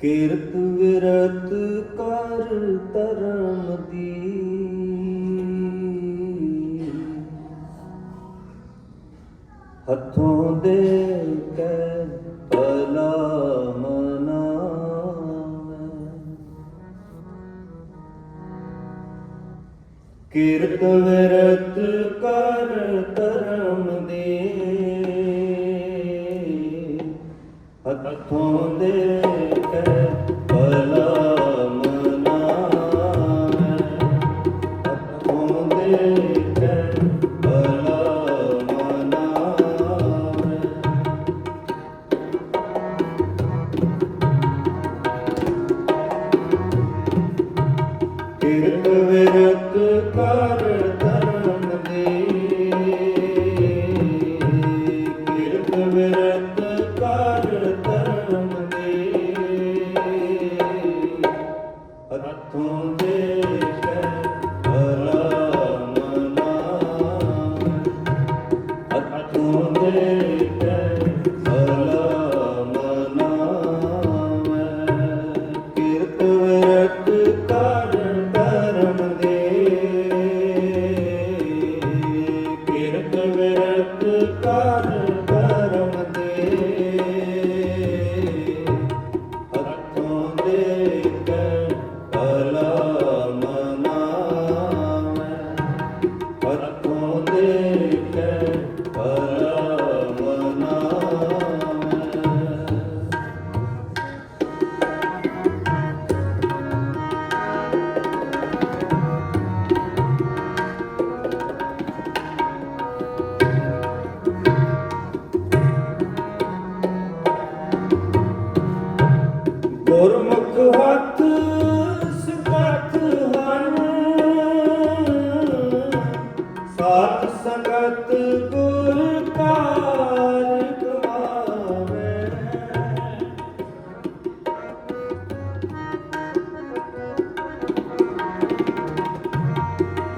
ਕਿਰਤ ਵਿਰਤ ਕਰ ਧਰਮ ਦੀ। ਹੱਥੋਂ ਦੇ ਕੈ ਭਲਾ ਕਿਰਤ ਵਿਰਤ ਕਰ ਧਰਮ ਦੇ। ਹੱਥੋਂ ਦੇ ਕੇ ਭਲਾ Kirtan Virat Kar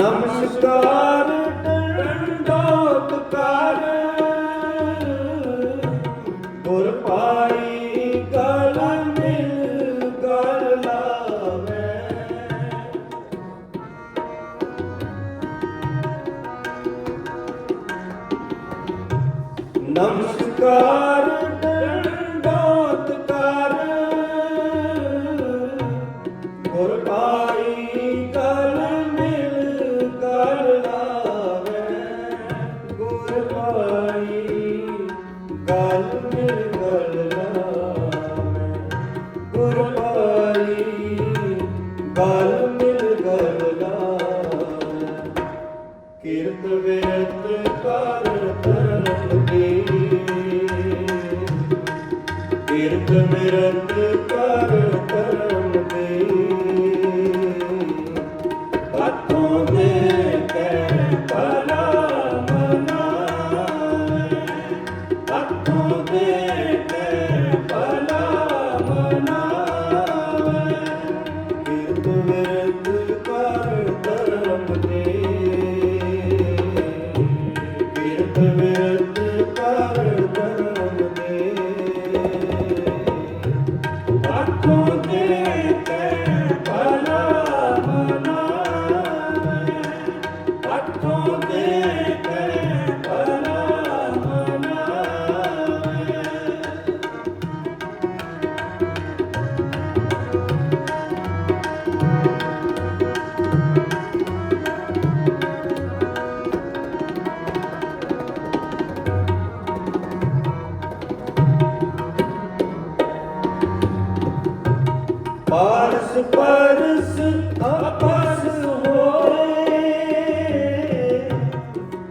ਨਮਸਕਾਰ ਡੰਡੋਤ ਕਰ। ਪਾਈ ਗਲ ਨਮਸਕਾਰ ਪਾਈ ਗਲ ਮਿਲ ਗਲ ਨਾਮੇ ਗੁਰ ਪਾਈ ਗਲ ਮਿਲ ਗਲ ਨਾਮੇ ਕੀਰਤ ਵੇਤ ਕਰਨ ਤਰਨ ਦੀ ਕੀਰਤ ਮਿਰਤ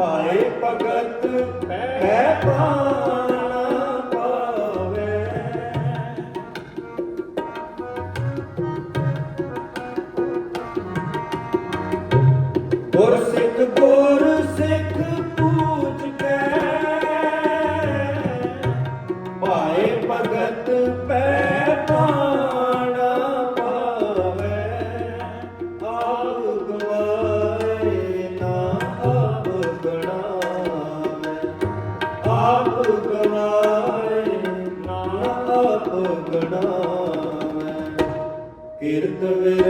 ਭਾਏ ਭਗਤ ਪੈ ਪਾਏ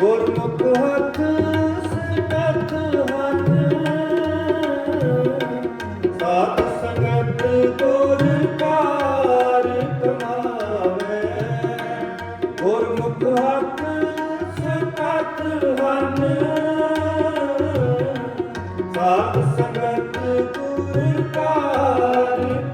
ਗੁਰਮੁਖ ਹੱਥ ਸੰਗਤ ਹੱਥ। ਸਾਤ ਸੰਗਤ ਗੁਰ ਕਾਰ ਕਮਾਵੇ। ਗੁਰਮੁਖ ਹੱਥ ਸੰਗਤ ਹੱਥ। ਸਾਤ ਸੰਗਤ ਗੁਰ ਕਾਰ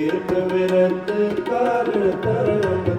ਕੀਰਤ ਵਿਰਤ ਕਰ ਧਰਮ